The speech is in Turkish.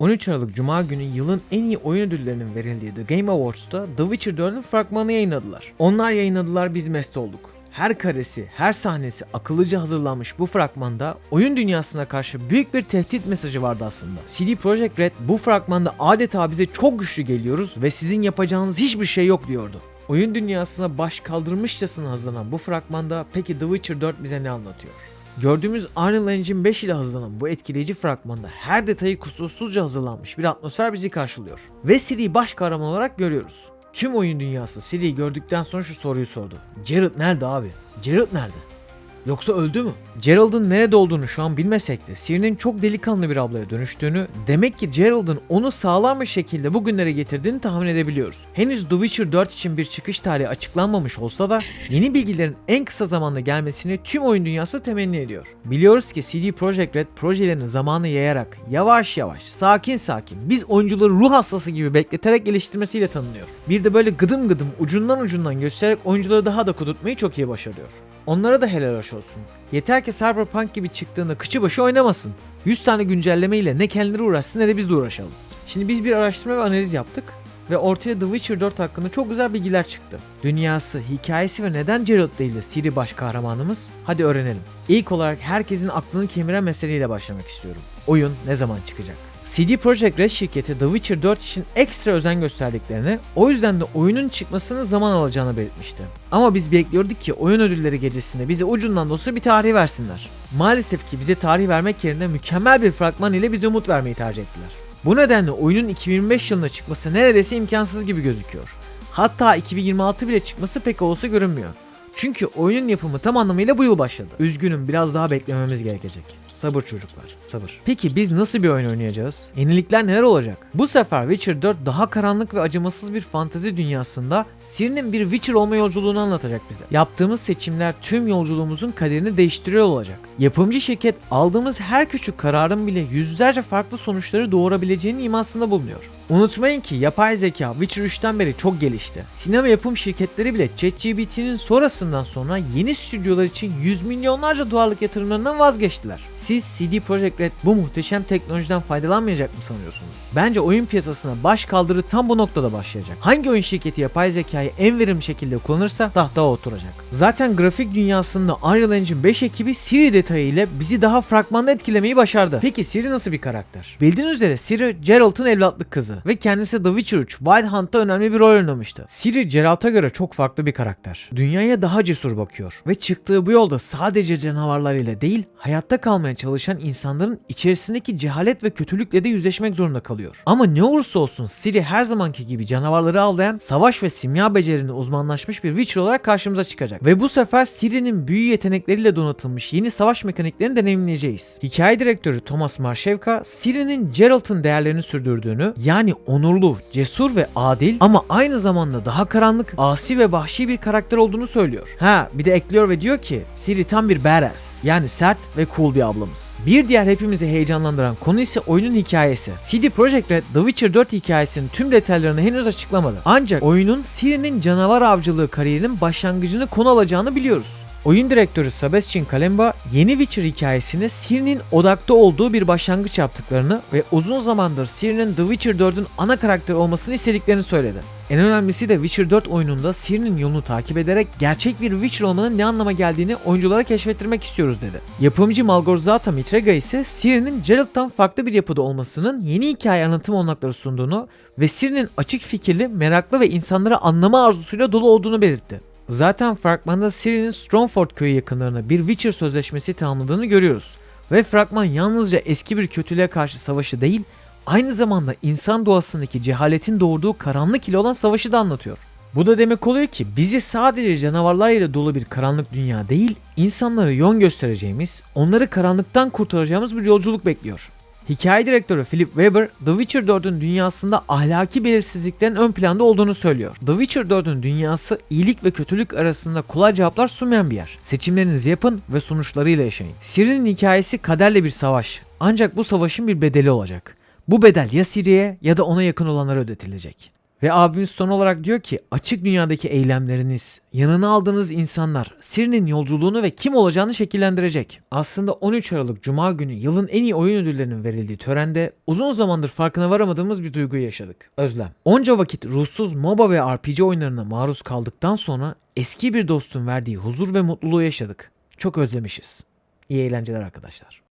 13 Aralık Cuma günü yılın en iyi oyun ödüllerinin verildiği The Game Awards'ta The Witcher 4'ün fragmanını yayınladılar. Onlar yayınladılar biz mest olduk. Her karesi, her sahnesi akıllıca hazırlanmış bu fragmanda oyun dünyasına karşı büyük bir tehdit mesajı vardı aslında. CD Projekt Red bu fragmanda adeta bize çok güçlü geliyoruz ve sizin yapacağınız hiçbir şey yok diyordu. Oyun dünyasına baş kaldırmışçasına hazırlanan bu fragmanda peki The Witcher 4 bize ne anlatıyor? Gördüğümüz Unreal Engine 5 ile hazırlanan bu etkileyici fragmanda her detayı kusursuzca hazırlanmış bir atmosfer bizi karşılıyor. Ve Ciri'yi baş kahraman olarak görüyoruz. Tüm oyun dünyası Ciri'yi gördükten sonra şu soruyu sordu. Geralt nerede abi? Geralt nerede? Yoksa öldü mü? Gerald'ın nerede olduğunu şu an bilmesek de Ciri'nin çok delikanlı bir ablaya dönüştüğünü, demek ki Gerald'ın onu sağlam bir şekilde bugünlere getirdiğini tahmin edebiliyoruz. Henüz The Witcher 4 için bir çıkış tarihi açıklanmamış olsa da yeni bilgilerin en kısa zamanda gelmesini tüm oyun dünyası temenni ediyor. Biliyoruz ki CD Projekt Red projelerini zamanı yayarak yavaş yavaş, sakin sakin biz oyuncuları ruh hastası gibi bekleterek geliştirmesiyle tanınıyor. Bir de böyle gıdım gıdım ucundan ucundan göstererek oyuncuları daha da kudurtmayı çok iyi başarıyor. Onlara da helal hoş olsun. Yeter ki Cyberpunk gibi çıktığında kıçı başı oynamasın. 100 tane güncelleme ile ne kendileri uğraşsın ne de biz de uğraşalım. Şimdi biz bir araştırma ve analiz yaptık ve ortaya The Witcher 4 hakkında çok güzel bilgiler çıktı. Dünyası, hikayesi ve neden Geralt değil de Ciri baş kahramanımız? Hadi öğrenelim. İlk olarak herkesin aklını kemiren meseleyle başlamak istiyorum. Oyun ne zaman çıkacak? CD Projekt Red şirketi The Witcher 4 için ekstra özen gösterdiklerini, o yüzden de oyunun çıkmasını zaman alacağını belirtmişti. Ama biz bekliyorduk ki oyun ödülleri gecesinde bize ucundan da olsa bir tarih versinler. Maalesef ki bize tarih vermek yerine mükemmel bir fragman ile bize umut vermeyi tercih ettiler. Bu nedenle oyunun 2025 yılında çıkması neredeyse imkansız gibi gözüküyor. Hatta 2026 bile çıkması pek olası görünmüyor. Çünkü oyunun yapımı tam anlamıyla bu yıl başladı. Üzgünüm biraz daha beklememiz gerekecek. Sabır çocuklar, sabır. Peki biz nasıl bir oyun oynayacağız? Yenilikler neler olacak? Bu sefer Witcher 4 daha karanlık ve acımasız bir fantezi dünyasında Ciri'nin bir Witcher olma yolculuğunu anlatacak bize. Yaptığımız seçimler tüm yolculuğumuzun kaderini değiştiriyor olacak. Yapımcı şirket aldığımız her küçük kararın bile yüzlerce farklı sonuçları doğurabileceğinin imasında bulunuyor. Unutmayın ki yapay zeka Witcher 3'ten beri çok gelişti. Sinema yapım şirketleri bile ChatGPT'nin sonrasından sonra yeni stüdyolar için yüz milyonlarca dolarlık yatırımlarından vazgeçtiler. Siz CD Projekt Red bu muhteşem teknolojiden faydalanmayacak mı sanıyorsunuz? Bence oyun piyasasına baş kaldırı tam bu noktada başlayacak. Hangi oyun şirketi yapay zekayı en verimli şekilde kullanırsa tahtaya oturacak. Zaten grafik dünyasında Unreal Engine 5 ekibi Siri detayı ile bizi daha fragmanda etkilemeyi başardı. Peki Siri nasıl bir karakter? Bildiğiniz üzere Siri Geralt'ın evlatlık kızı ve kendisi The Witcher 3 Wild Hunt'ta önemli bir rol oynamıştı. Siri Geralt'a göre çok farklı bir karakter. Dünyaya daha cesur bakıyor ve çıktığı bu yolda sadece canavarlar ile değil hayatta kalmaya çalışan insanların içerisindeki cehalet ve kötülükle de yüzleşmek zorunda kalıyor. Ama ne olursa olsun Siri her zamanki gibi canavarları avlayan savaş ve simya becerilerinde uzmanlaşmış bir Witcher olarak karşımıza çıkacak. Ve bu sefer Siri'nin büyü yetenekleriyle donatılmış yeni savaş mekaniklerini deneyimleyeceğiz. Hikaye direktörü Thomas Marshevka, Siri'nin Geralt'ın değerlerini sürdürdüğünü yani onurlu, cesur ve adil ama aynı zamanda daha karanlık, asi ve vahşi bir karakter olduğunu söylüyor. Ha bir de ekliyor ve diyor ki Siri tam bir badass yani sert ve cool bir ablamız. Bir diğer hepimizi heyecanlandıran konu ise oyunun hikayesi. CD Projekt Red The Witcher 4 hikayesinin tüm detaylarını henüz açıklamadı. Ancak oyunun Ciri'nin canavar avcılığı kariyerinin başlangıcını konu alacağını biliyoruz. Oyun direktörü Sebastian Kalemba yeni Witcher hikayesine Ciri'nin odakta olduğu bir başlangıç yaptıklarını ve uzun zamandır Ciri'nin The Witcher 4'ün ana karakteri olmasını istediklerini söyledi. En önemlisi de Witcher 4 oyununda Ciri'nin yolunu takip ederek gerçek bir Witcher olmanın ne anlama geldiğini oyunculara keşfettirmek istiyoruz dedi. Yapımcı Malgorzata Mitrega ise Ciri'nin Geralt'tan farklı bir yapıda olmasının yeni hikaye anlatım olanakları sunduğunu ve Ciri'nin açık fikirli, meraklı ve insanları anlama arzusuyla dolu olduğunu belirtti. Zaten fragmanda Ciri'nin Strongford köyü yakınlarına bir Witcher sözleşmesi tamamladığını görüyoruz. Ve fragman yalnızca eski bir kötülüğe karşı savaşı değil, aynı zamanda insan doğasındaki cehaletin doğurduğu karanlık ile olan savaşı da anlatıyor. Bu da demek oluyor ki bizi sadece canavarlar ile dolu bir karanlık dünya değil, insanlara yön göstereceğimiz, onları karanlıktan kurtaracağımız bir yolculuk bekliyor. Hikaye direktörü Philip Weber, The Witcher 4'ün dünyasında ahlaki belirsizliklerin ön planda olduğunu söylüyor. The Witcher 4'ün dünyası iyilik ve kötülük arasında kolay cevaplar sunmayan bir yer. Seçimlerinizi yapın ve sonuçlarıyla yaşayın. Ciri'nin hikayesi kaderle bir savaş. Ancak bu savaşın bir bedeli olacak. Bu bedel ya Ciri'ye ya da ona yakın olanlara ödetilecek. Ve abimiz son olarak diyor ki açık dünyadaki eylemleriniz, yanına aldığınız insanlar Siri'nin yolculuğunu ve kim olacağını şekillendirecek. Aslında 13 Aralık Cuma günü yılın en iyi oyun ödüllerinin verildiği törende uzun zamandır farkına varamadığımız bir duyguyu yaşadık. Özlem. Onca vakit ruhsuz MOBA ve RPG oyunlarına maruz kaldıktan sonra eski bir dostun verdiği huzur ve mutluluğu yaşadık. Çok özlemişiz. İyi eğlenceler arkadaşlar.